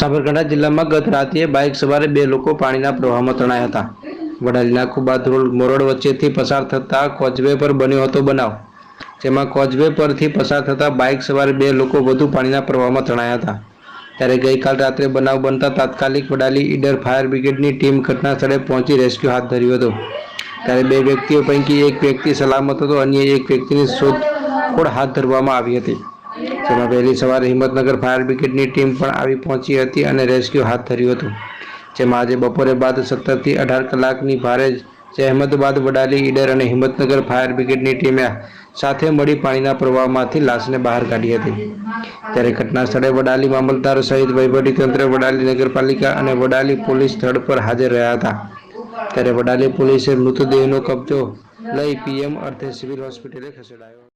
સાબરકાંઠા જિલ્લામાં ગત રાત્રે બાઇક સવારે બે લોકો પાણીના પ્રવાહમાં તણાયા હતા. વડાલીના કુબાદ રોડ મોરડ વચ્ચેથી પસાર થતા કોચવે પર બન્યો હતો બનાવ, જેમાં કોચવે પરથી પસાર થતા બાઇક સવારે બે લોકો વધુ પાણીના પ્રવાહમાં તણાયા હતા. ત્યારે ગઈકાલ રાત્રે બનાવ બનતા તાત્કાલિક વડાલી ઈડર ફાયર બ્રિગેડની ટીમ ઘટના સ્થળે પહોંચી રેસ્ક્યુ હાથ ધર્યો હતો. ત્યારે બે વ્યક્તિઓ પૈકી એક વ્યક્તિ સલામત હતો, અન્ય એક વ્યક્તિની શોધખોળ હાથ ધરવામાં આવી હતી. જેમાં વહેલી સવારે હિંમતનગર ફાયર બ્રિગેડની ટીમ પણ આવી પહોંચી હતી અને રેસ્ક્યુ હાથ ધર્યું હતું, જેમાં આજે બપોરે બાદ સત્તરથી અઢાર કલાકની ભારે જહેમત બાદ વડાલી, ઈડર અને હિંમતનગર ફાયર બ્રિગેડની ટીમે સાથે મળી પાણીના પ્રવાહમાંથી લાશને બહાર કાઢી હતી. ત્યારે ઘટના સ્થળે વડાલી મામલતદાર સહિત વહીવટીતંત્ર વડાલી નગરપાલિકા અને વડાલી પોલીસ સ્થળ પર હાજર રહ્યા હતા. ત્યારે વડાલી પોલીસે મૃતદેહનો કબજો લઈ પીએમ અર્થે સિવિલ હોસ્પિટલે ખસેડાયો.